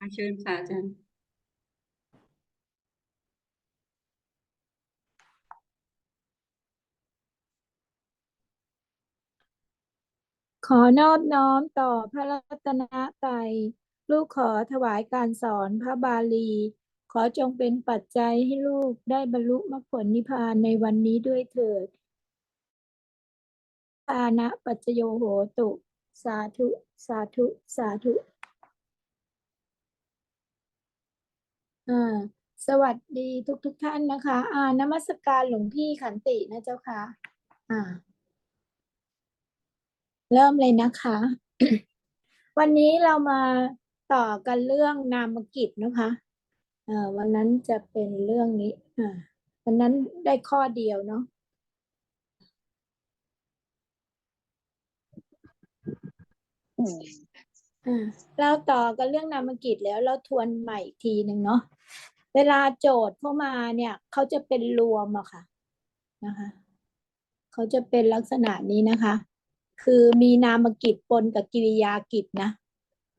อาเชิญค่ะอาจารย์ขอนอบน้อมต่อพระรัตนตรัยลูกขอถวายการสอนพระบาลี ขอจงเป็นปัจจัยให้ลูกได้บรรลุมรรคผลนิพพานในวันนี้ด้วยเถิดปานะปัจจโยโหตุ สาธุ สาธุ สาธุอ่าสวัสดีทุกทุกท่านนะคะ อ่านมัสการหลวงพี่ขันตินะเจ้าค่ะ อ่า เริ่มเลยนะคะ วันนี้เรามาต่อกันเรื่องนามกิจนะคะเอ่อวันนั้นจะเป็นเรื่องนี้ อ่า วันนั้นได้ข้อเดียวเนาะ อ่า เราต่อกันเรื่องนามกิจแล้วเราทวนใหม่อีกทีหนึ่งเนาะเวลาโจทย์เข้ามาเนี่ย เขาจะเป็นรวมอะค่ะนะคะเขาจะเป็นลักษณะนี้นะคะ คือมีนามกิจปนกับกิริยากิจนะ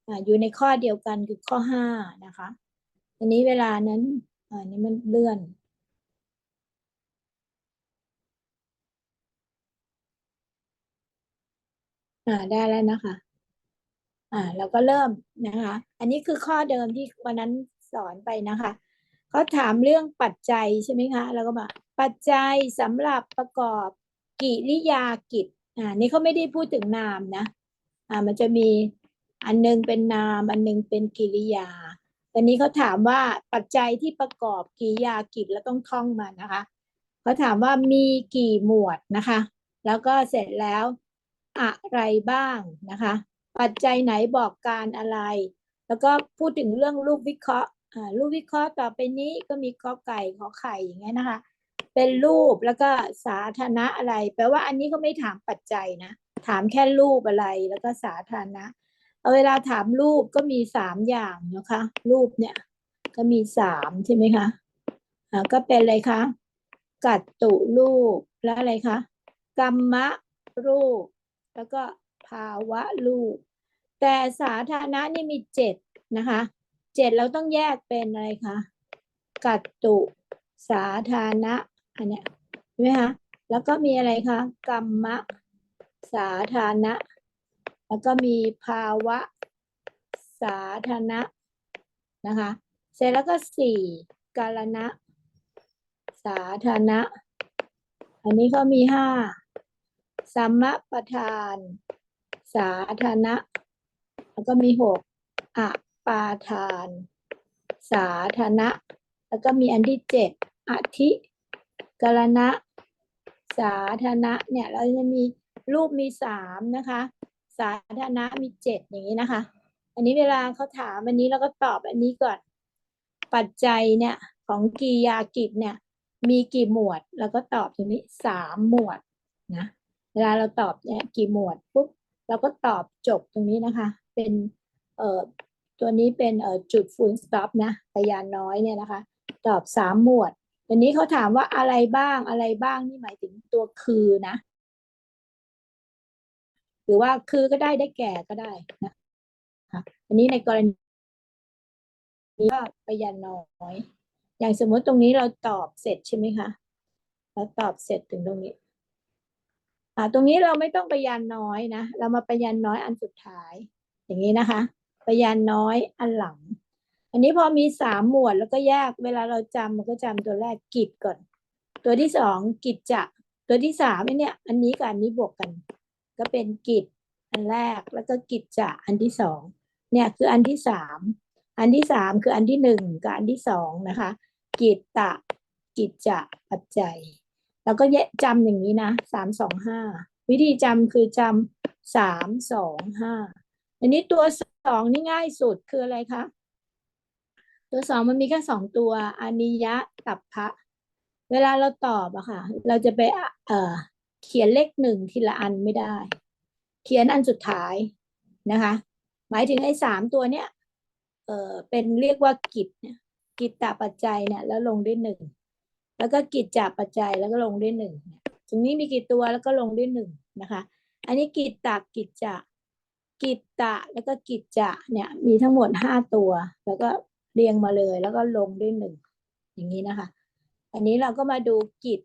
อ่าอยู่ในข้อเดียวกันคือข้อห้านะคะอันนี้เวลานั้นอ่านี่มันเลื่อนอ่าได้แล้วนะคะ อ่าแล้วก็เริ่มนะคะ อันนี้คือข้อเดิมที่วันนั้นสอนไปนะคะเขาถามเรื่องปัจจัยใช่ไหมคะแล้วก็บอกปัจจัยสำหรับประกอบกิริยากิจอ่านี่เขาไม่ได้พูดถึงนามนะอ่ามันจะมีอันหนึงเป็นนามอันหนึงเป็นกิริยาตอนนี้เขาถามว่าปัจจัยที่ประกอบกิริยากิจแล้วต้องท่องมานะคะเขาถามว่ามีกี่หมวดนะคะ แล้วก็เสร็จแล้วอะไรบ้างนะคะ ปัจจัยไหนบอกการอะไร แล้วก็พูดถึงเรื่องรูปวิเคราะห์อ่ารูปวิเคราะห์ต่อไปนี้ก็มีขอไก่ขอไข่อย่างเงี้ยนะคะ เป็นรูปแล้วก็สาธารณะอะไร แปลว่าอันนี้ก็ไม่ถามปัจจัยนะ ถามแค่รูปอะไรแล้วก็สาธารณะเอาเวลาถามรูปก็มีสามอย่างนะคะ รูปเนี่ย ก็มีสามใช่ไหมคะอ่าก็เป็นอะไรคะกัตตุรูปและอะไรคะกรรมะรูป แล้วก็ ภาวะรูปแต่สาธารณะนี่มีเจ็ดนะคะเจ็ดเราต้องแยกเป็นอะไรคะกัตตุ สาธารณะอันเนี้ยใช่ไหมคะแล้วก็มีอะไรคะกรรมะ สาธารณะ แล้วก็มีภาวะ สาธารณะนะคะ เสร็จแล้วก็สี่กาลณะ สาธารณะ อันนี้เขามีห้าสัมมประธาน สาธารณะ แล้วก็มีหกอปาทาน สาธารณะ แล้วก็มีอันที่เจ็ดอธิกรณะ สาธารณะเนี่ยเราจะมีรูปมีสามนะคะ สาธารณะมีเจ็ดอย่างนี้นะคะ อันนี้เวลาเขาถามอันนี้เราก็ตอบอันนี้ก่อน ปัจจัยเนี่ยของกิยากิจเนี่ย มีกี่หมวด แล้วก็ตอบตรงนี้สามหมวดนะเวลาเราตอบเนี่ยกี่หมวดปุ๊บ เราก็ตอบจบตรงนี้นะคะ เป็นเอ่อตัวนี้เป็นเอ่อจุด full stop นะพยานน้อยเนี่ยนะคะ ตอบสามหมวดตัวนี้เขาถามว่าอะไรบ้างอะไรบ้างนี่หมายถึงตัวคือนะ หรือว่าคือก็ได้ได้แก่ก็ได้นะคะอันนี้ในกรณีนี้ก็พยานน้อย อย่างสมมติตรงนี้เราตอบเสร็จใช่ไหมคะเราตอบเสร็จถึงตรงนี้ อ่าตรงนี้เราไม่ต้องไปยันน้อยนะ เรามาไปยันน้อยอันสุดท้าย อย่างนี้นะคะไปยันน้อยอันหลัง อันนี้พอมีสามหมวดแล้วก็แยกเวลาเราจำมันก็จำตัวแรกกิจก่อน ตัวที่สองกิจจะ ตัวที่สามเนี่ย อันนี้กับอันนี้บวกกัน ก็เป็นกิจอันแรกแล้วก็กิจจะอันที่สองเนี่ยคืออันที่สามอันที่สามคืออันที่หนึ่งกับอันที่สองนะคะ กิจตะ กิจจะปัจจัย แล้วก็แยกจำอย่างนี้นะสามสองห้าวิธีจำคือจำสามสองห้าอันนี้ตัวสองนี่ง่ายสุดคืออะไรคะตัวสองมันมีแค่สองตัวอนิยะตับพระเวลาเราตอบอะค่ะ เราจะไปเอ่อเขียนเลขหนึ่งทีละอันไม่ได้ เขียนอันสุดท้ายนะคะ หมายถึงไอ้สามตัวเนี้ยเออเป็นเรียกว่ากิจเนี่ยกิจตปัจจัยเนี่ยแล้วลงด้วยหนึ่ง แล้วก็กิจจะปัจจัยแล้วก็ลงด้วยหนึ่งตรงนี้มีกี่ตัวแล้วก็ลงด้วยหนึ่งนะคะ อันนี้กิจตกิจจะ กิตตะแล้วก็กิจจะเนี่ยมีทั้งหมดห้าตัว แล้วก็เรียงมาเลย แล้วก็ลงด้วยหนึ่งอย่างนี้นะคะ อันนี้เราก็มาดูกิจ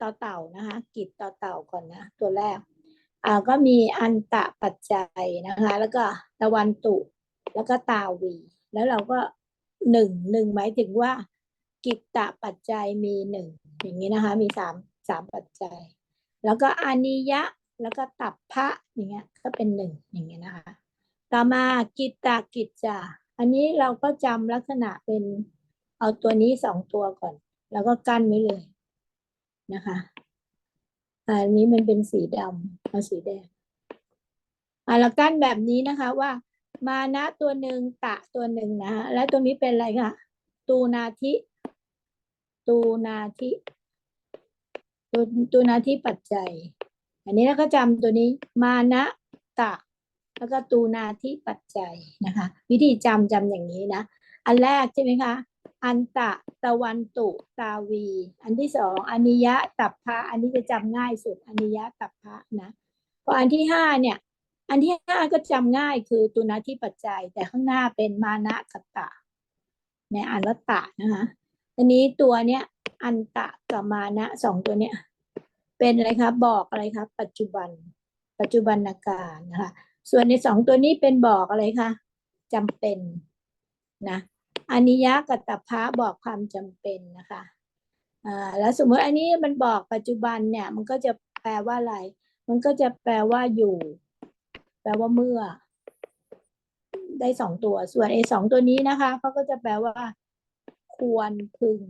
ต่อเต่านะคะ กิจต่อเต่าก่อนนะตัวแรกอ่าก็มีอันตะปัจจัยนะคะ แล้วก็ตะวันตุแล้วก็ตาวี แล้วเราก็หนึ่งหนึ่งหมายถึงว่า กิตตปัจจัยมีหนึ่งอย่างนี้นะคะ มีสามสามปัจจัย แล้วก็อานิยะแล้วก็ตับพระอย่างเงี้ยก็เป็นหนึ่งอย่างเงี้ยนะคะ ต่อมากิตตกิจจาอันนี้เราก็จำลักษณะเป็นเอาตัวนี้สองตัวก่อน แล้วก็กั้นไว้เลยนะคะอันนี้มันเป็นสีดำเอาสีแดงอะเรากั้นแบบนี้นะคะว่ามานะตัวหนึ่งตะตัวหนึ่งนะฮะและตรงนี้เป็นอะไรคะตูนาทิ ตูนาทิตูตูนาทิปัจจัย อันนี้เราก็จำตัวนี้มานะตะ แล้วก็ตูนาทิปัจจัยนะคะ วิธีจำจำอย่างนี้นะ อันแรกใช่ไหมคะ อันตะตะวันตุตาวี อันที่สองอนิยะตับพะอันนี้จะจำง่ายสุดอนิยะตับพะนะพออันที่ห้าเนี่ย อันที่ห้าก็จำง่ายคือตุนาทิปัจจัย แต่ข้างหน้าเป็นมานะกตตะในอันวัตตะนะคะ อันนี้ตัวเนี้ยอันตะกับมานะสองตัวเนี้ยเป็นอะไรคะบบอกอะไรคะปัจจุบัน ปัจจุบันนาการนะคะส่วนในสองตัวนี้เป็นบอกอะไรคะจำเป็นนะอนิยะกัตตภะบอกความจำเป็นนะคะอ่าแล้วสมมติอันนี้มันบอกปัจจุบันเนี่ย มันก็จะแปลว่าอะไร มันก็จะแปลว่าอยู่ แปลว่าเมื่อ ได้สองตัว ส่วนไอ้สองตัวนี้นะคะเขาก็จะแปลว่า ควรพึง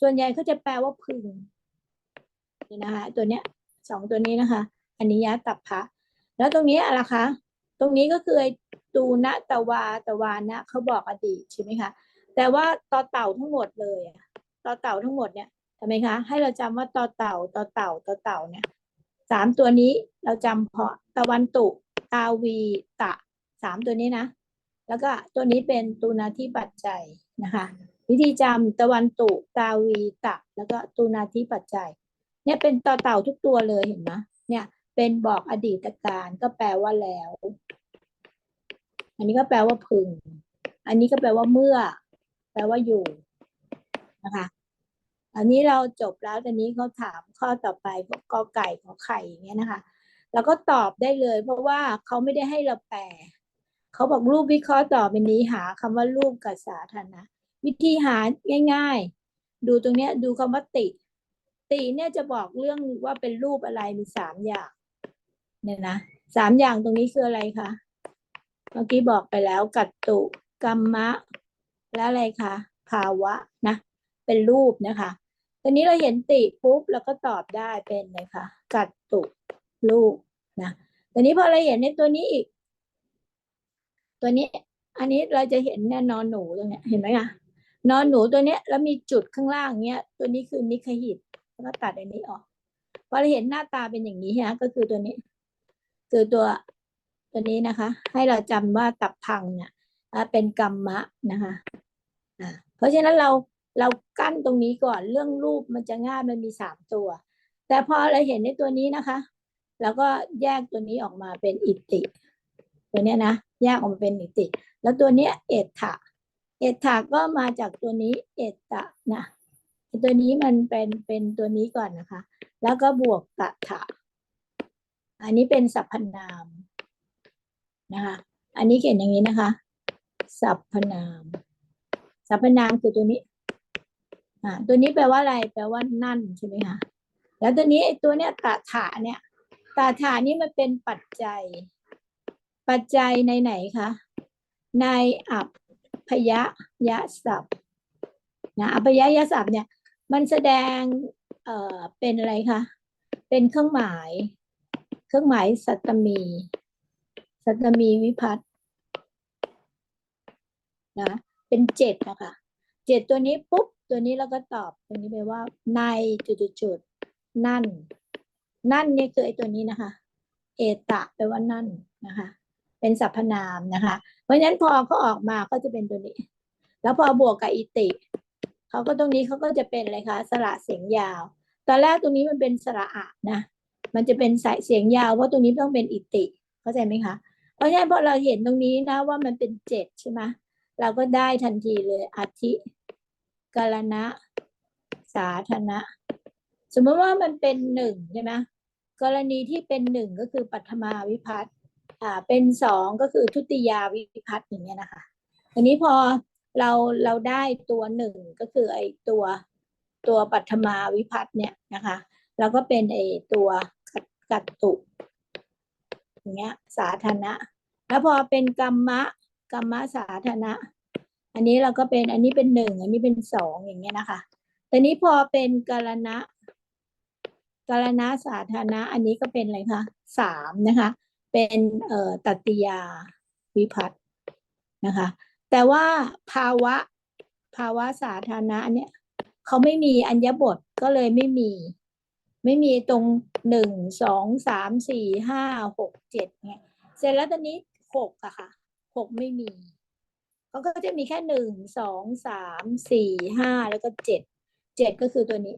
ส่วนใหญ่เขาจะแปลว่าพึงนี่นะคะ ตัวเนี้ยสองตัวนี้นะคะอันิยะตับพะแล้วตรงนี้อะไรคะ ตรงนี้ก็คือไอ้ตูนะตะวาตะวานะเขาบอกอดีตใช่ไหมคะแต่ว่าต่อเต่าทั้งหมดเลยอะต่อเต่าทั้งหมดเนี่ยทำไมคะ ให้เราจำว่าต่อเต่าต่อเต่าต่อเต่าเนี่ยสามตัวนี้เราจำเพาะตะวันตุตาวีตะสามตัวนี้นะ แล้วก็ตัวนี้เป็นตูนาทิปัจจัยนะคะ วิธีจำตะวันตุตาวีตะ แล้วก็ตูนาทิปัจจัย เนี่ยเป็นต่อเต่าทุกตัวเลยเห็นไหมเนี่ยเป็นบอกอดีตการก็แปลว่าแล้ว อันนี้ก็แปลว่าพึง อันนี้ก็แปลว่าเมื่อ แปลว่าอยู่นะคะ อันนี้เราจบแล้วตอนนี้เขาถามข้อต่อไปกอไก่ขอไข่อย่างเงี้ยนะคะเราก็ตอบได้เลย เพราะว่าเขาไม่ได้ให้เราแปลเขาบอกรูปวิเคราะห์ต่อไปนี้หาคำว่ารูปกับสาธารณะ วิธีหาง่ายๆ ดูตรงเนี้ยดูคำว่าติ ติเนี่ยจะบอกเรื่องว่าเป็นรูปอะไรมีสามอย่างเนี่ยนะสามอย่างตรงนี้คืออะไรคะเมื่อกี้บอกไปแล้วกัตตุกรรมะ และอะไรคะภาวะนะเป็นรูปนะคะตอนนี้เราเห็นติปุ๊บเราก็ตอบได้เป็นเลยค่ะกัตตุรูปนะตอนนี้พอเราเห็นในตัวนี้อีก ตัวนี้ อันนี้เราจะเห็นแน่นอนหนูตรงเนี้ยเห็นไหมคะ นอนหนูตัวเนี้ย แล้วมีจุดข้างล่างเนี้ย ตัวนี้คือนิคหิตแล้วก็ตัดอันนี้ออกพอเราเห็นหน้าตาเป็นอย่างนี้ฮะก็คือตัวนี้คือตัวตัวนี้นะคะ ให้เราจำว่าตับพังเนี่ยเป็นกรรมะนะคะอ่าเพราะฉะนั้นเราเรากั้นตรงนี้ก่อนเรื่องรูปมันจะง่ายมันมีสามตัว แต่พอเราเห็นในตัวนี้นะคะเราก็แยกตัวนี้ออกมาเป็นอิติ ตัวเนี้ยนะแยกออกมาเป็นอิติ แล้วตัวเนี้ยเอตถะ เอตถะก็มาจากตัวนี้เอตตะนะตัวนี้มันเป็นเป็นตัวนี้ก่อนนะคะ แล้วก็บวกตะถะอันนี้เป็นสรรพนามนะคะ อันนี้เขียนอย่างนี้นะคะสรรพนามสรรพนามคือตัวนี้อ่าตัวนี้แปลว่าอะไร แปลว่านั่นใช่ไหมคะแล้วตัวนี้ไอ้ตัวเนี้ยตาถาเนี่ยตาถานี่มันเป็นปัจจัย ปัจจัยในไหนคะในอัพ พยยศัพท์นะอพยยศัพท์เนี่ย มันแสดงเอ่อเป็นอะไรคะเป็นเครื่องหมาย เครื่องหมายสัตมี สัตมีวิพัตน์นะเป็นเจ็ดนะคะเจ็ดตัวนี้ปุ๊บตัวนี้เราก็ตอบตรงนี้ไปว่าในจุดๆๆนั่น นั่นเนี่ยคือไอ้ตัวนี้นะคะ เอตะแปลว่านั่นนะคะ เป็นสรรพนามนะคะ เพราะฉะนั้นพอเขาออกมาก็จะเป็นตัวนี้ แล้วพอบวกกับอิติเขาก็ตรงนี้เขาก็จะเป็นอะไรคะสระเสียงยาว ตอนแรกตรงนี้มันเป็นสระอะนะมันจะเป็นสายเสียงยาวเพราะตรงนี้ต้องเป็นอิติเข้าใจไหมคะเพราะฉะนั้นพอเราเห็นตรงนี้นะว่ามันเป็นเจ็ดใช่ไหมเราก็ได้ทันทีเลยอธิกรณะสาธารณะสมมติว่ามันเป็นหนึ่งใช่ไหมกรณีที่เป็นหนึ่งก็คือปัทมาวิพัฒน์ อ่าเป็นสองก็คือทุติยาวิพัฒน์อย่างเงี้ยนะคะทีนี้พอเราเราได้ตัวหนึ่งก็คือไอตัวตัวปัทมาวิพัฒน์เนี่ยนะคะเราก็เป็นไอตัวกัตตุอย่างเงี้ยสาธารณะแล้วพอเป็นกรรมะกรรมะสาธารณะอันนี้เราก็เป็นอันนี้เป็นหนึ่งอันนี้เป็นสองอย่างเงี้ยนะคะแต่นี้พอเป็นกรณะกรณะสาธารณะ อันนี้ก็เป็นอะไรคะสามนะคะ เป็นเอ่อตติยาวิพัตน์นะคะ แต่ว่าภาวะภาวะสาธารณะเนี่ยเขาไม่มีอัญญบทก็เลยไม่มี ไม่มีตรงหนึ่งสองสามสี่ห้าหกเจ็ดเนี่ยเสร็จแล้วตอนนี้หกอะค่ะหกไม่มีเขาก็จะมีแค่หนึ่งสองสามสี่ห้าแล้วก็เจ็ดเจ็ดก็คือตัวนี้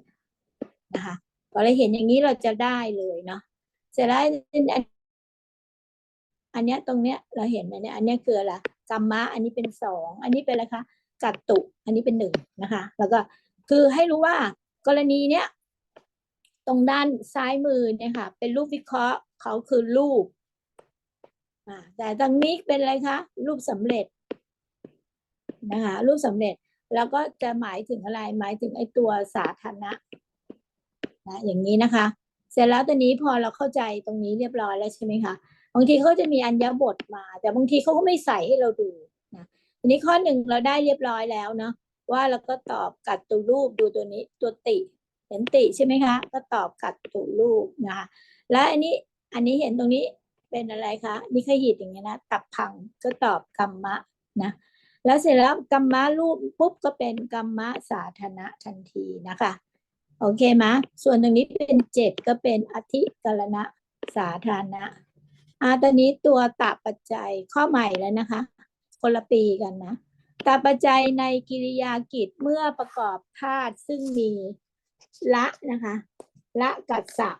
นะคะพอเราเห็นอย่างนี้เราจะได้เลยเนาะเสร็จแล้วอัน อันเนี้ยตรงเนี้ยเราเห็นอันเนี้ยอันเนี้ยคืออะไรกรรมะอันนี้เป็นสองอันนี้เป็นอะไรคะกัตตุ อันนี้เป็นหนึ่งนะคะ แล้วก็คือให้รู้ว่ากรณีเนี้ยตรงด้านซ้ายมือเนี่ยค่ะ เป็นรูปวิเคราะห์เขาคือรูปอ่าแต่ตรงนี้เป็นอะไรคะรูปสำเร็จนะคะรูปสำเร็จแล้วก็จะหมายถึงอะไรหมายถึงไอ้ตัวสาธารณะนะอย่างนี้นะคะ เสร็จแล้วตอนนี้พอเราเข้าใจตรงนี้เรียบร้อยแล้วใช่ไหมคะ บางทีเขาจะมีอัญญบทมา แต่บางทีเขาก็ไม่ใส่ให้เราดูนะทีนี้ข้อหนึ่งเราได้เรียบร้อยแล้วเนาะว่าเราก็ตอบกัดตัวรูปดูตัวนี้ตัวติเห็นติใช่ไหมคะ ก็ตอบกัดตัวรูปนะคะและอันนี้อันนี้เห็นตรงนี้เป็นอะไรคะนิคหิตอย่างเงี้ยนะตับพังก็ตอบกรรมะนะแล้วเสร็จแล้วกรรมะรูปปุ๊บก็เป็นกรรมะสาธารณะทันทีนะคะโอเคไหมส่วนตรงนี้เป็นเจ็ดก็เป็นอธิกรณะสาธารณะ อ่าตอนนี้ตัวตาปัจจัยข้อใหม่แล้วนะคะ คนละปีกันนะตาปัจจัยในกิริยากิจเมื่อประกอบธาตุซึ่งมีละนะคะ ละกัสสะ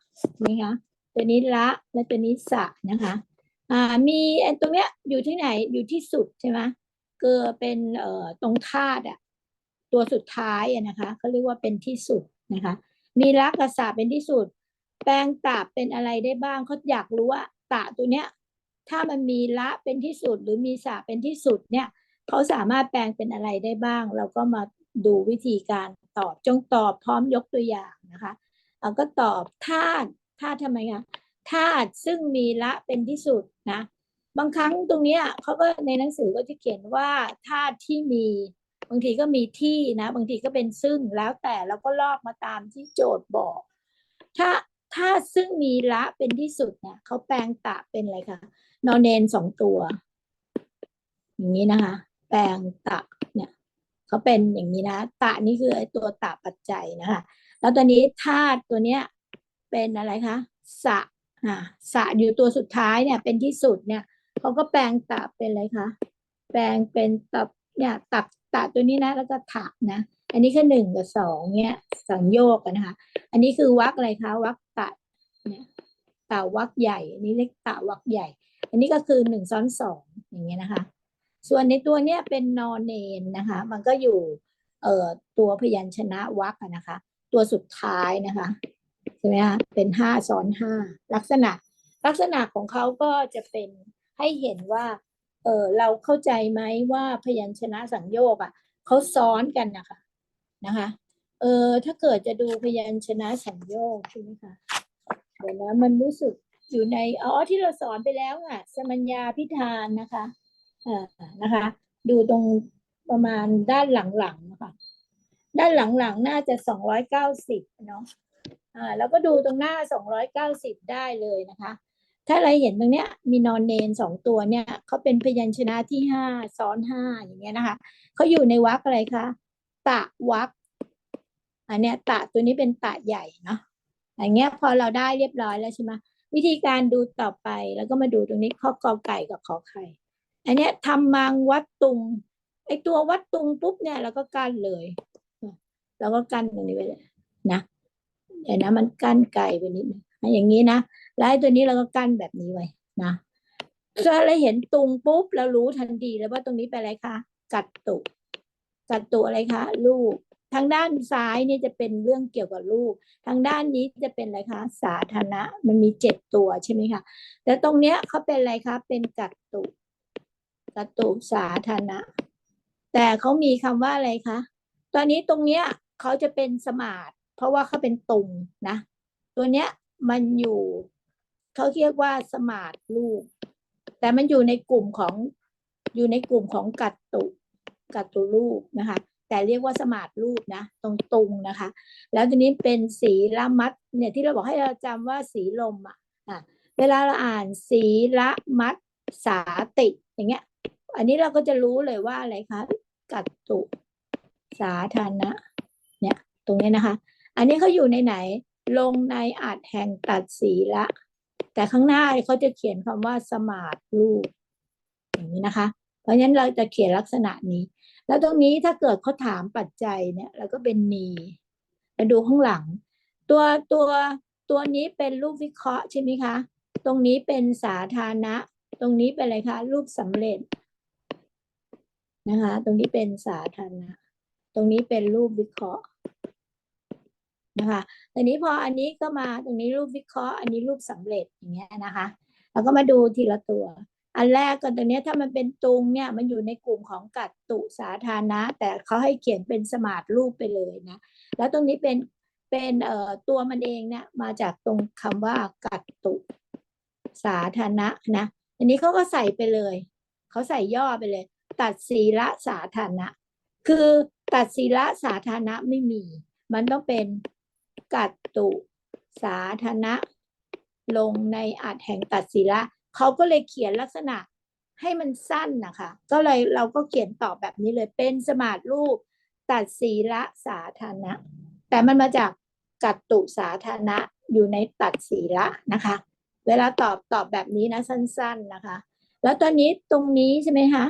นี่คะตัวนี้ละและตัวนี้สะนะคะอ่ามีไอ้ตรงเนี้ยอยู่ที่ไหนอยู่ที่สุดใช่ไหมเกิดเป็นเอ่อตรงธาตุอะตัวสุดท้ายอะนะคะเขาเรียกว่าเป็นที่สุดนะคะ มีละกัสสะเป็นที่สุด แปลงตาเป็นอะไรได้บ้างเขาอยากรู้ว่า ตาตัวเนี้ยถ้ามันมีละเป็นที่สุดหรือมีสะเป็นที่สุดเนี่ยเขาสามารถแปลงเป็นอะไรได้บ้าง เราก็มาดูวิธีการตอบจงตอบพร้อมยกตัวอย่างนะคะเราก็ตอบธาตุธาตุทำไมคะธาตุซึ่งมีละเป็นที่สุดนะบางครั้งตรงเนี้ยเขาก็ในหนังสือก็จะเขียนว่าธาตุที่มีบางทีก็มีที่นะ บางทีก็เป็นซึ่งแล้วแต่เราก็ลอกมาตามที่โจทย์บอก ถ้า ถ้าซึ่งมีละเป็นที่สุดเนี่ยเขาแปลงตะเป็นอะไรคะนอนเนนสองตัว อย่างนี้นะคะ แปลงตะเนี่ยเขาเป็นอย่างนี้นะ ตะนี่คือไอตัวตะปัจจัยนะคะ แล้วตอนนี้ธาตุตัวเนี้ยเป็นอะไรคะสะอ่าสะอยู่ตัวสุดท้ายเนี่ยเป็นที่สุดเนี่ยเขาก็แปลงตะเป็นอะไรคะแปลงเป็นตับเนี่ยตับตะตัวนี้นะแล้วก็ถะนะ อันนี้คือหนึ่งกับสองเนี่ยสังโยกกันนะคะ อันนี้คือวักอะไรคะวักต เนี่ยตะวักใหญ่อันนี้เรียกตะวักใหญ่ อันนี้ก็คือหนึ่งซ้อนสองอย่างเงี้ยนะคะ ส่วนในตัวเนี้ยเป็นนอนเนนนะคะ มันก็อยู่เอ่อตัวพยัญชนะวักนะคะ ตัวสุดท้ายนะคะใช่ไหมคะเป็นห้าซ้อนห้าลักษณะลักษณะของเขาก็จะเป็นให้เห็นว่าเออเราเข้าใจไหมว่าพยัญชนะสังโยกอะเขาซ้อนกันนะคะนะคะเออถ้าเกิดจะดูพยัญชนะสังโยกใช่ไหมคะ ดี๋ยวนะมันรู้สึกอยู่ในอ๋อที่เราสอนไปแล้วอะ สมัญญาพิธานนะคะอ่านะคะ ดูตรงประมาณด้านหลังๆนะคะด้านหลังๆน่าจะสองร้อยเก้าสิบเนาะอ่าแล้วก็ดูตรงหน้าสองร้อยเก้าสิบได้เลยนะคะ ถ้าเราเห็นตรงเนี้ย มีนอนเนนสองตัวเนี่ยเขาเป็นพยัญชนะที่ห้าซ้อนห้าอย่างเงี้ยนะคะเขาอยู่ในวรรคอะไรคะตะวรรคอันเนี้ยตะตัวนี้เป็นตะใหญ่เนาะ อย่างเงี้ยพอเราได้เรียบร้อยแล้วใช่ไหมวิธีการดูต่อไปแล้วก็มาดูตรงนี้ข้อกอไก่กับขอไข่อันเนี้ยทำมังวัดตุงไอตัววัดตุงปุ๊บเนี่ยเราก็กั้นเลยเราก็กั้นตรงนี้ไปเลยนะเดี๋ยวนะมันกั้นไก่ไปนิดนึงอย่างนี้นะแล้วไอ้ตัวนี้เราก็กั้นแบบนี้ไว้นะถ้าเราเห็นตุงปุ๊บเรารู้ทันทีเลยว่าตรงนี้เป็นอะไรคะกัดตุกัดตุอะไรคะลูก ทางด้านซ้ายนี่จะเป็นเรื่องเกี่ยวกับลูก ทางด้านนี้จะเป็นอะไรคะสาธารณะมันมีเจ็ดตัวใช่ไหมคะแต่ตรงเนี้ยเขาเป็นอะไรคะเป็นกัดตุกัดตุสาธารณะ แต่เขามีคำว่าอะไรคะตอนนี้ตรงเนี้ยเขาจะเป็นสมาร์ทเพราะว่าเขาเป็นตุงนะ ตัวเนี้ยมันอยู่เขาเรียกว่าสมาร์ทลูก แต่มันอยู่ในกลุ่มของอยู่ในกลุ่มของกัดตุกัดตุลูกนะคะ แต่เรียกว่าสมาร์ทรูปนะตรงตุงนะคะ แล้วทีนี้เป็นสีละมัดเนี่ยที่เราบอกให้เราจำว่าสีลมอะอะเวลาเราอ่านสีละมัดสาติอย่างเงี้ย อันนี้เราก็จะรู้เลยว่าอะไรคะกัดตุสาธารณะเนี่ยตรงนี้นะคะ อันนี้เขาอยู่ในไหนลงในอาจแห่งตัดสีละ แต่ข้างหน้าเขาจะเขียนคำว่าสมาร์ทรูปอย่างนี้นะคะ เพราะฉะนั้นเราจะเขียนลักษณะนี้ แล้วตรงนี้ถ้าเกิดเขาถามปัจจัยเนี่ยเราก็เป็นนีมาดูข้างหลัง ตัวตัวตัวนี้เป็นรูปวิเคราะห์ใช่ไหมคะ ตรงนี้เป็นสาธารณะ ตรงนี้เป็นอะไรคะ รูปสำเร็จนะคะ ตรงนี้เป็นสาธารณะ ตรงนี้เป็นรูปวิเคราะห์นะคะทีนี้พออันนี้ก็มาตรงนี้รูปวิเคราะห์ อันนี้รูปสำเร็จอย่างเงี้ยนะคะ แล้วก็มาดูทีละตัว อันแรกก็ตรงนี้ถ้ามันเป็นตุงเนี่ยมันอยู่ในกลุ่มของกัดตุสาธารณะ แต่เขาให้เขียนเป็นสมาร์ทรูปไปเลยนะแล้วตรงนี้เป็นเป็นเอ่อตัวมันเองเนี่ยมาจากตรงคำว่ากัดตุสาธารณะนะอันนี้เขาก็ใส่ไปเลยเขาใส่ย่อไปเลย ตัดศีละสาธารณะ คือตัดศีละสาธารณะไม่มี มันต้องเป็นกัดตุสาธารณะลงในอาจแห่งตัดศีละ เขาก็เลยเขียนลักษณะให้มันสั้นนะคะ ก็เลยเราก็เขียนตอบแบบนี้เลยเป็นสมาร์ทรูป ตัดศีละสาธารณะ แต่มันมาจากกัตตุสาธารณะอยู่ในตัดศีละนะคะ เวลาตอบตอบแบบนี้นะสั้น ๆนะคะ แล้วตอนนี้ตรงนี้ใช่ไหมคะ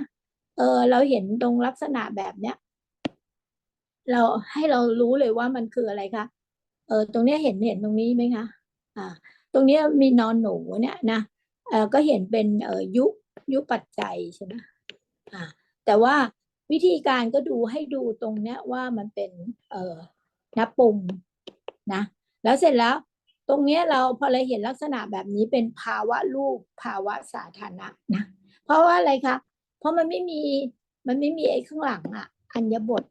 เออเราเห็นตรงลักษณะแบบเนี้ยเราให้เรารู้เลยว่ามันคืออะไรคะเออตรงเนี้ยเห็นเห็นตรงนี้ไหมคะอ่า ตรงเนี้ยมีนอนหนูเนี่ยนะ เออก็เห็นเป็นเออยุยุปัจจัยใช่ไหมอ่าแต่ว่าวิธีการก็ดูให้ดูตรงเนี้ยว่ามันเป็นเออนับปุ่มนะแล้วเสร็จแล้วตรงเนี้ยเราพอเราเห็นลักษณะแบบนี้เป็นภาวะรูปภาวะสาธารณะนะเพราะว่าอะไรคะเพราะมันไม่มีมันไม่มีไอ้ข้างหลังอะอัญบท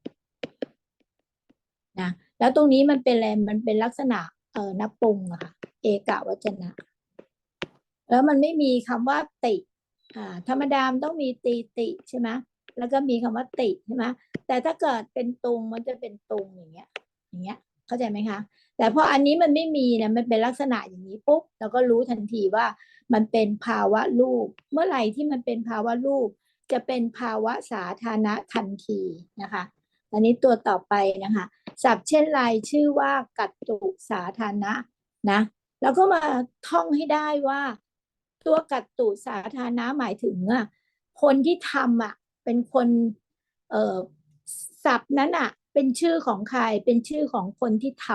นะแล้วตรงนี้มันเป็นอะไรมันเป็นลักษณะเออนับปรุงอะค่ะเอกวจนะ แล้วมันไม่มีคำว่าติอ่าธรรมดามต้องมีตีติใช่ไหมแล้วก็มีคำว่าติใช่ไหมแต่ถ้าเกิดเป็นตุงมันจะเป็นตุงอย่างเงี้ย อย่างเงี้ย เข้าใจไหมคะ แต่พออันนี้มันไม่มีนะมันเป็นลักษณะอย่างนี้ปุ๊บเราก็รู้ทันทีว่ามันเป็นภาวะรูป เมื่อไหร่ที่มันเป็นภาวะรูป จะเป็นภาวะสาธารณะทันทีนะคะอันนี้ตัวต่อไปนะคะศัพท์เช่นไรชื่อว่ากัตตุสาธารณะนะแล้วก็มาท่องให้ได้ว่า ตัวกัตตุสาธารณะหมายถึงอะคนที่ทำอะเป็นคนเอ่อศัพท์นั้นอะเป็นชื่อของใครเป็นชื่อของคนที่ท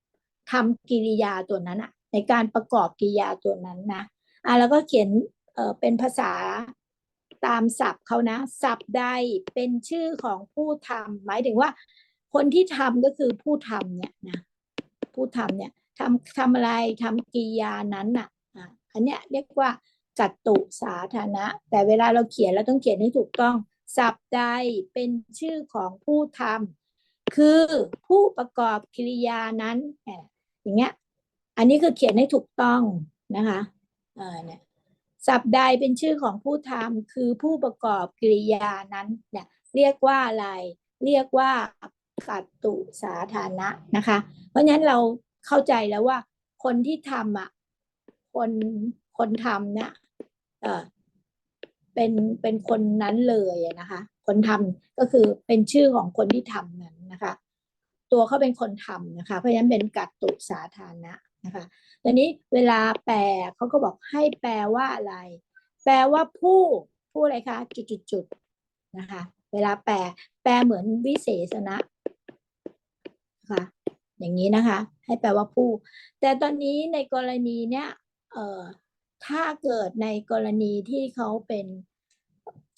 ำทำกิริยาตัวนั้นอะในการประกอบกิริยาตัวนั้นนะอะแล้วก็เขียนเอ่อเป็นภาษาตามศัพท์เขานะศัพท์ใดเป็นชื่อของผู้ทำหมายถึงว่าคนที่ทำก็คือผู้ทำเนี่ยนะผู้ทำเนี่ยทำทำอะไรทำกิริยานั้นน่ะ อันเนี้ยเรียกว่ากัตตุสาธารณะ แต่เวลาเราเขียนเราต้องเขียนให้ถูกต้องศัพท์ใดเป็นชื่อของผู้ทำคือผู้ประกอบกิริยานั้นอย่างเงี้ยอันนี้คือเขียนให้ถูกต้องนะคะอ่าเนี่ยศัพท์ใดเป็นชื่อของผู้ทำคือผู้ประกอบกิริยานั้นเนี่ยเรียกว่าอะไร เรียกว่ากัตตุสาธารณะนะคะ เพราะฉะนั้นเราเข้าใจแล้วว่าคนที่ทำอะ คนคนทำเนี่ยเออเป็นเป็นคนนั้นเลยนะคะ คนทำก็คือเป็นชื่อของคนที่ทำนั้นนะคะ ตัวเขาเป็นคนทำนะคะ เพราะฉะนั้นเป็นกัตตุสาธารณะนะคะตอนนี้เวลาแปลเขาก็บอกให้แปลว่าอะไร แปลว่าผู้ผู้อะไรคะจุดๆนะคะ เวลาแปลแปลเหมือนวิเศษณะค่ะอย่างนี้นะคะ ให้แปลว่าผู้ แต่ตอนนี้ในกรณีเนี้ย ถ้าเกิดในกรณีที่เขาเป็น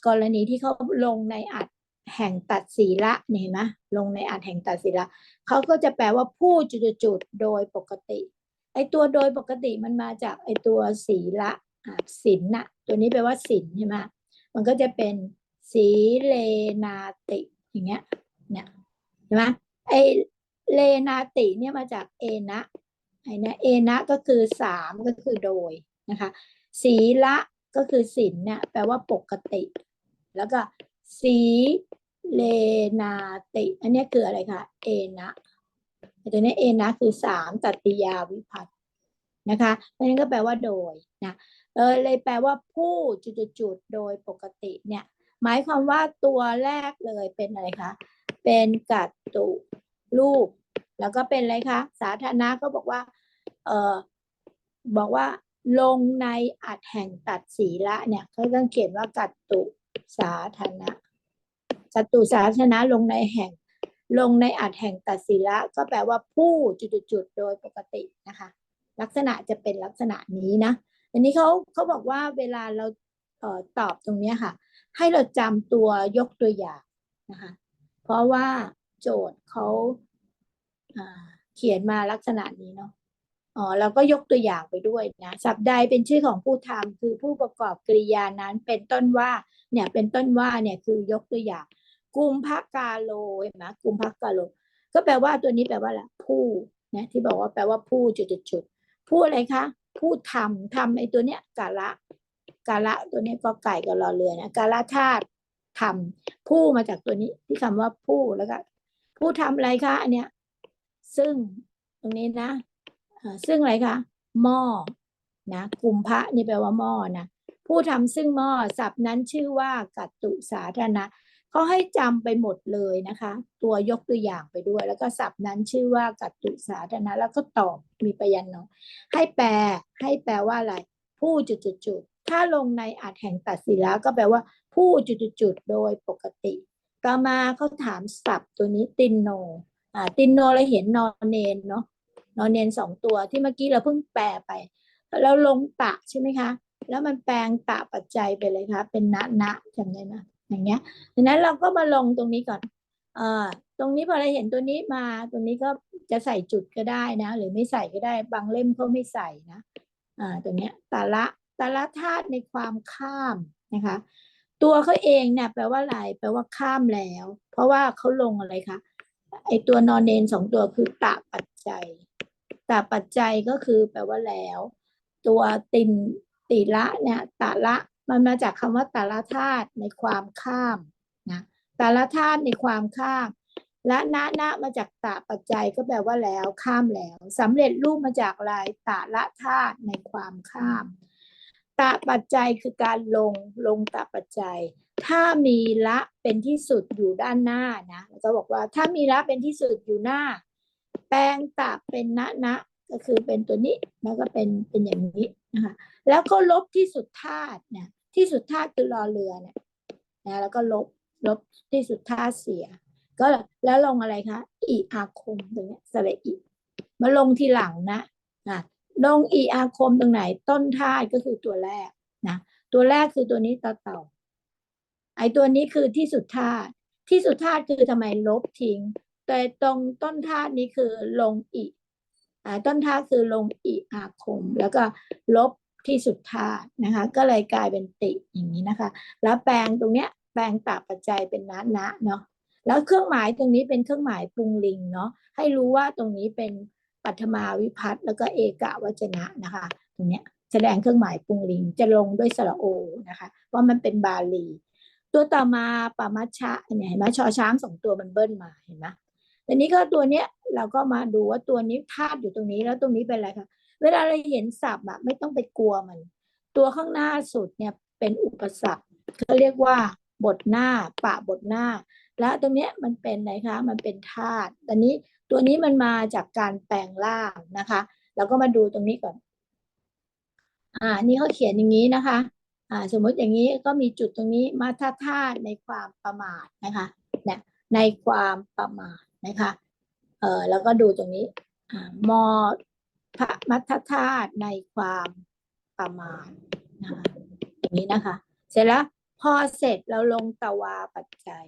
กรณีที่เขาลงในอัดแห่งตัดศีละเนี่ยเห็นไหมลงในอัดแห่งตัดศีละเขาก็จะแปลว่าผู้จุดๆโดยปกติ ไอตัวโดยปกติมันมาจากไอตัวศีละศีลน่ะ ตัวนี้แปลว่าศีลใช่ไหมมันก็จะเป็นสีเลนาติอย่างเงี้ยเนี่ยเห็นไหมไอเลนาติเนี่ยมาจากเอนะ ไอเนี่ยเอนะก็คือสามก็คือโดยนะคะ ศีละก็คือศีลเนี่ยแปลว่าปกติ แล้วก็สีเลนาติ อันนี้คืออะไรคะเอนะตัวเนี้ยเอนะคือสามตัติยาวิพัตน์นะคะเพราะฉะนั้ก็แปลว่าโดยนะเออเลยแปลว่าผู้จุดๆๆโดยปกติเนี่ย หมายความว่าตัวแรกเลยเป็นอะไรคะเป็นกัตตุรูป แล้วก็เป็นอะไรคะ สาธารณะก็บอกว่า เออบอกว่า ลงในอัดแห่งตัดสีละเนี่ยเขาต้องเขียนว่ากัตตุสาธารณะกัตตุสาธารณะลงในแห่ง ลงในอัดแห่งตัดสีละ ก็แปลว่าผู้จุดๆโดยปกตินะคะ ลักษณะจะเป็นลักษณะนี้นะอันนี้เขาเขาบอกว่าเวลาเราเออตอบตรงนี้ค่ะ ให้เราจำตัวยกตัวอย่างนะคะ เพราะว่าโจทย์เขา เขียนมาลักษณะนี้เนาะอ๋อเราก็ยกตัวอย่างไปด้วยนะสับใดเป็นชื่อของผู้ทำคือผู้ประกอบกริยานั้นเป็นต้นว่าเนี่ยเป็นต้นว่าเนี่ยคือยกตัวอย่างกุมภกาโลเห็นไหมกุมภกาโล ก็แปลว่าตัวนี้แปลว่าอะไรผู้นะที่บอกว่าแปลว่าผู้จุดจุดจุดๆผู้อะไรคะผู้ทำทำไอ้ตัวเนี้ยกาละกาละตัวเนี้ยก็ไก่กับรอเรือนะกาละธาตุทำผู้มาจากตัวนี้ที่คำว่าผู้แล้วก็ผู้ทำอะไรคะอันเนี้ย ซึ่งตรงนี้นะซึ่งอะไรคะหม้อนะกลุ่มภะนี่แปลว่าหม้อนะผู้ทำซึ่งหม้อศัพท์นั้นชื่อว่ากัตตุสาธารณะเขาให้จำไปหมดเลยนะคะ ตัวยกตัวอย่างไปด้วย แล้วก็ศัพท์นั้นชื่อว่ากัตตุสาธารณะแล้วก็ตอบมีปยันเนาะให้แปลให้แปลว่าอะไร ผู้จุดจุดจุดถ้าลงในอัดแห่งตัดสินแล้วก็แปลว่า ผู้จุดจุดจุดโดยปกติ ต่อมาเขาถามศัพท์ตัวนี้ตินโน อ่าตินโนเราเห็นนอนเนนเนาะนอนเนนสองตัวที่เมื่อกี้เราเพิ่งแปลไปแล้วลงตะใช่ไหมคะ แล้วมันแปลงตะปัจจัยไปเลยคะเป็นนะนะจำได้ไหมอย่างเงี้ยดังนั้นเราก็มาลงตรงนี้ก่อนเอ่อตรงนี้พอเราเห็นตัวนี้มาตรงนี้ก็จะใส่จุดก็ได้นะ หรือไม่ใส่ก็ได้บางเล่มเขาไม่ใส่นะอ่าตรงเนี้ยตาละตาละธาตุในความข้ามนะคะ ตัวเขาเองเนี่ยแปลว่าอะไรแปลว่าข้ามแล้ว เพราะว่าเขาลงอะไรคะ ไอตัวนอนเนนสองตัวคือตะปัจจัยตาปัจจัยก็คือแปลว่าแล้ว ตัวตินติละเนี่ยตาละมันมาจากคำว่าตาละธาตุในความข้ามนะตาละธาตุในความข้ามและนะนะมาจากตาปัจจัยก็แปลว่าแล้วข้ามแล้วสำเร็จรูปมาจากอะไรตาละธาตุในความข้ามตาปัจจัยคือการลงลงตาปัจจัย ถ้ามีละเป็นที่สุดอยู่ด้านหน้านะเราจะบอกว่าถ้ามีละเป็นที่สุดอยู่หน้า แปลงตาเป็นนะนะก็คือเป็นตัวนี้แล้วก็เป็นเป็นอย่างนี้นะคะแล้วก็ลบที่สุดธาตุเนี่ยที่สุดธาตุคือรอเรือเนี่ยนะแล้วก็ลบลบที่สุดธาตุเสีย ก็แล้วลงอะไรคะอีอาคมตรงนี้สระอีมาลงทีหลังนะนะลงอีอาคมตรงไหนต้นธาตุก็คือตัวแรกนะตัวแรกคือตัวนี้ต่อเต่า ไอตัวนี้คือที่สุดธาตุที่สุดธาตุคือทำไมลบทิ้ง แต่ตรงต้นธาตุนี้คือลงอีต้นธาตุคือลงอีอาคม แล้วก็ลบที่สุดธาตุนะคะ ก็เลยกลายเป็นติอย่างนี้นะคะ แล้วแปลงตรงเนี้ยแปลงตาปัจจัยเป็นนะนะเนาะแล้วเครื่องหมายตรงนี้เป็นเครื่องหมายปรุงลิงเนาะให้รู้ว่าตรงนี้เป็นปัทมาวิพัตน์แล้วก็เอกวจนะนะคะ ตรงเนี้ยแสดงเครื่องหมายปรุงลิงจะลงด้วยสระโอนะคะว่ามันเป็นบาลี ตัวต่อมาปามัชชะเนี่ยเห็นไหมชอช้างสองตัวมันเบิ้ลมาเห็นไหมทีนี้ก็ตัวเนี้ยเราก็มาดูว่าตัวนี้ธาตุอยู่ตรงนี้แล้วตรงนี้เป็นอะไรคะเวลาเราเห็นศัพท์อะไม่ต้องไปกลัวมัน ตัวข้างหน้าสุดเนี่ยเป็นอุปสรรคเขาเรียกว่าบทหน้าปะบทหน้า แล้วตรงเนี้ยมันเป็นอะไรคะมันเป็นธาตุอันนี้ตัวนี้มันมาจากการแปลงร่างนะคะเราก็มาดูตรงนี้ก่อน อ่า นี่เขาเขียนอย่างนี้นะคะ สมมติอย่างนี้ก็มีจุดตรงนี้มาทธาตุในความประมาทนะคะเนี่ยในความประมาทนะคะเออแล้วก็ดูตรงนี้อ่ามอพระมัทธาตุในความประมาณนะคะอย่างนี้นะคะ เสร็จแล้วพอเสร็จเราลงตวาปัจจัย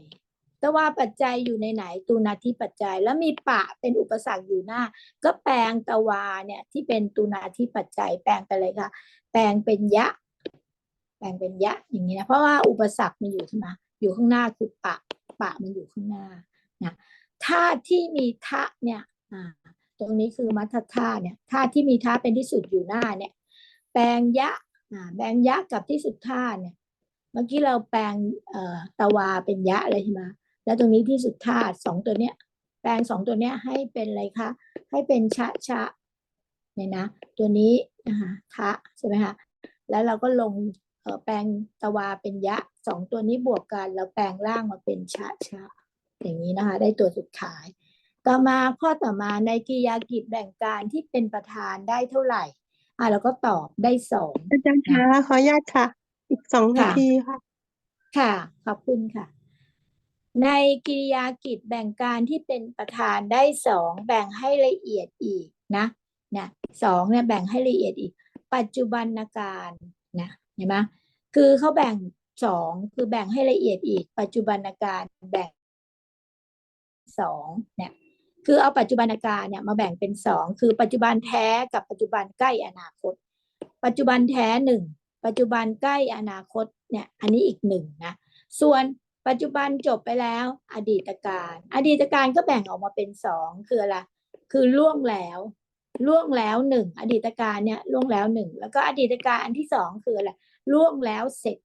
ตวาปัจจัยอยู่ในไหนตูนาที่ปัจจัย แล้วมีปะเป็นอุปสรรคอยู่หน้า ก็แปลงตวาเนี่ยที่เป็นตูนาที่ปัจจัย แปลงไปเลยค่ะ แปลงเป็นยะ แปลงเป็นยะอย่างนี้นะเพราะว่าอุปสรรคมันอยู่ที่มาอยู่ข้างหน้าคือปะปะมันอยู่ข้างหน้านะท่าที่มีทะเนี่ยอ่าตรงนี้คือมัทธาเนี่ยท่าที่มีท่าเป็นที่สุดอยู่หน้าเนี่ย แปลงยะอ่าแปลงยะกับที่สุดท่าเนี่ยเมื่อกี้เราแปลงเอ่อตะวาเป็นยะเลยใช่ไหมแล้วตรงนี้ที่สุดท่าสองตัวเนี้ยแปลงสองตัวเนี้ยให้เป็นอะไรคะให้เป็นชะชะเนี่ยนะ ตัวนี้นะคะทะใช่ไหมคะแล้วเราก็ลง แปลงตะวาเป็นยะสองตัวนี้บวกกัน แล้วแปลงร่างมาเป็นชะชะอย่างนี้นะคะ ได้ตัวสุดท้าย ต่อมาข้อต่อมาในกิริยากิจแบ่งการที่เป็นประธานได้เท่าไหร่ อะเราก็ตอบได้สองอาจารย์คะขออนุญาตค่ะ อีกสองนาค่ะทีค่ะ ค่ะ ขอบคุณค่ะ ในกิริยากิจแบ่งการที่เป็นประธานได้สองแบ่งให้ละเอียดอีกนะนะสองเนี่ยแบ่งให้ละเอียดอีก ปัจจุบันการนะ เห็นไหมคือเขาแบ่งสองคือแบ่งให้ละเอียดอีก ปัจจุบันการแบ่งสองเนี่ยคือเอาปัจจุบันการเนี่ยมาแบ่งเป็นสองคือปัจจุบันแท้กับปัจจุบันใกล้อนาคต ปัจจุบันแท้หนึ่งปัจจุบันใกล้อนาคตเนี่ยอันนี้อีกหนึ่งนะส่วนปัจจุบันจบไปแล้ว อดีตการ อดีตการก็แบ่งออกมาเป็นสองคืออะไรคือล่วงแล้ว ล่วงแล้วหนึ่งอดีตการเนี่ยล่วงแล้วหนึ่งแล้วก็อดีตการอันที่สองคืออะไรล่วงแล้วเสร็จ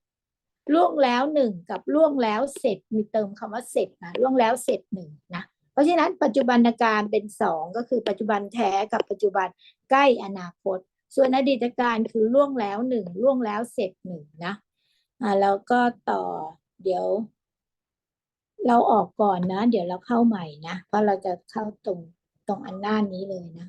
ล่วงแล้วหนึ่งกับล่วงแล้วเสร็จมีเติมคำว่าเสร็จนะล่วงแล้วเสร็จหนึ่งนะเพราะฉะนั้นปัจจุบันการเป็นสองก็คือปัจจุบันแท้กับปัจจุบันใกล้อนาคต ส่วนอดีตการคือล่วงแล้วหนึ่งล่วงแล้วเสร็จหนึ่งนะอ่าแล้วก็ต่อเดี๋ยว เราออกก่อนนะ เดี๋ยวเราเข้าใหม่นะเพราะเราจะเข้าตรงตรงอันหน้านี้เลยนะ